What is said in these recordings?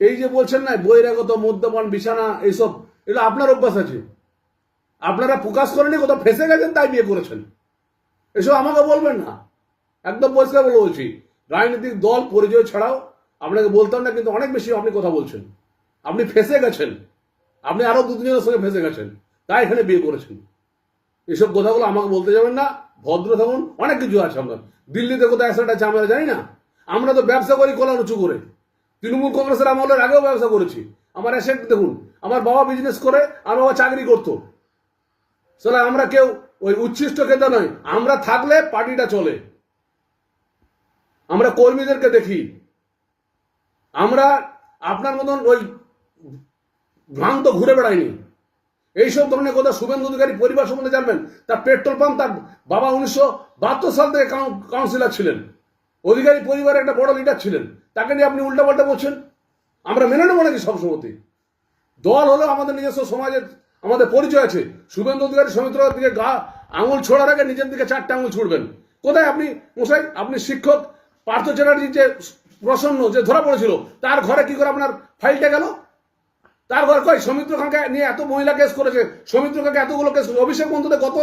এই যে বলছেন না, বহিরাগত, মদ্যপান, বিছানা এইসব এটা আপনার অভ্যাস আছে। আপনারা প্রকাশ করেনি কোথাও ফেসে গেছেন, তাই বিয়ে করেছেন। এসব আমাকে বলবেন না। একদম পরিষ্কার বলে বলছি, রাজনৈতিক দল, পরিচয় ছাড়াও আপনাকে বলতাম না, কিন্তু অনেক বেশি আপনি কথা বলছেন। আপনি ফেসে গেছেন। আপনি আরও দু তিনজনের সঙ্গে ফেসে গেছেন। তাই এখানে বিয়ে করেছেন। এসব কথাগুলো আমাকে বলতে যাবেন না। ভদ্র থাকুন, অনেক কিছু আছে আপনার। দিল্লিতে কোথায় অ্যাসেট আছে আমরা জানি না। আমরা তো ব্যবসা করি কলার উঁচু করে। তৃণমূল কংগ্রেসের আমলের আগেও ব্যবসা করেছি। আমার অ্যাসেট দেখুন, আমার বাবা বিজনেস করে, আমার বাবা চাকরি করতো। তাহলে আমরা কেউ, ওই উচ্ছিষ্ট খেতে নয়, আমরা থাকলে পার্টিটা চলে। আমরা কর্মীদেরকে দেখি। আমরা আপনার মতন ওই ভ্রান্ত ঘুরে বেড়াইনি। এইসব ধরনের কথা শুভেন্দু অধিকারী পরিবার সম্বন্ধে জানবেন। তার পেট্রোল পাম্প তার বাবা উনিশশো বাহাত্তর সাল থেকে কাউন- কাউন্সিলর ছিলেন। অধিকারী পরিবারের একটা বড় লিডার ছিলেন। তাকে নিয়ে আপনি উল্টাপাল্টা বলছেন? আমরা মেনে নেব নাকি সবসময়তে দল হলো আমাদের নিজস্ব সমাজের আমাদের পরিচয় আছে। শুভেন্দু অধিকারী সমিত্র দিকে গা আঙুল ছোড়ার আগে নিজের দিকে চারটে আঙুল ছুড়বেন। কোথায় আপনি মশাই? আপনি শিক্ষক পার্থ চ্যাটার্জি যে প্রসন্ন যে ধরা পড়েছিল, তার ঘরে কি করে আপনার ফাইলটা গেল? তার ঘরে কই? সৌমিত্র খানকে নিয়ে এত মহিলা কেস করেছে, সৌমিত্র খানকে এতগুলো কেস অভিষেক বন্ধুদের গত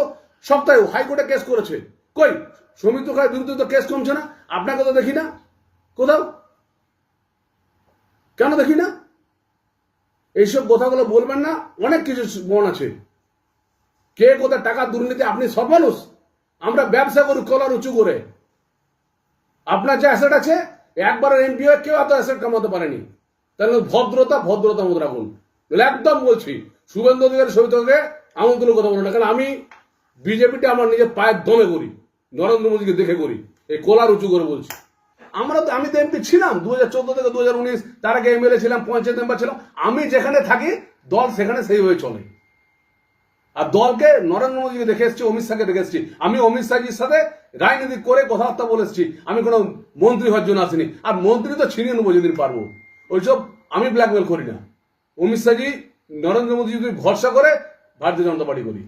সপ্তাহে হাইকোর্টে কেস করেছে। কই? সৌমিত্র খানের বিরুদ্ধে তো কেস কমছে না, আপনাকে তো দেখি না। কোথাও? কেন দেখি না? এইসব কথাগুলো বলবেন না, অনেক কিছু মন আছে। কে কোথায় টাকা দুর্নীতি, আপনি সব মানুষ। আমরা ব্যবসা করি কলার উঁচু করে। আপনার যে অ্যাসেট আছে, একবারের এমপি হয়ে কেউ এত অ্যাসেট কামাতে পারেনি। তাহলে ভদ্রতা ভদ্রতা মতো রাখুন। একদম বলছি, শুভেন্দু অধিকারী সবিতাকে আমার কোনো কথা বলো না, কারণ আমি বিজেপিটা আমার নিজের পায়ের দমে করি, নরেন্দ্র মোদীকে দেখে করি। এই কোলার উঁচু করে বলছি। আমরা তো, আমি তো এমপি ছিলাম দু হাজার চোদ্দ থেকে দু হাজার উনিশ, তার আগে এমএলএ ছিলাম, পঞ্চায়েত মেম্বার ছিলাম। আমি যেখানে থাকি, দল সেখানে সেইভাবে চলে। আর দলকে নরেন্দ্র মোদীকে দেখে এসেছি, অমিত শাহকে দেখে এসেছি। আমি অমিত শাহজির সাথে রাজনীতি করে কথাবার্তা বলে এসেছি। আমি কোনো মন্ত্রী হওয়ার জন্য আসিনি। আর মন্ত্রী তো ছিনিয়ে নেব যেদিন পারব। ওইসব আমি ব্ল্যাকমেল করি না। অমিত শাহজি, নরেন্দ্র মোদী যদি ভরসা করে, ভারতীয় জনতা পার্টি করি।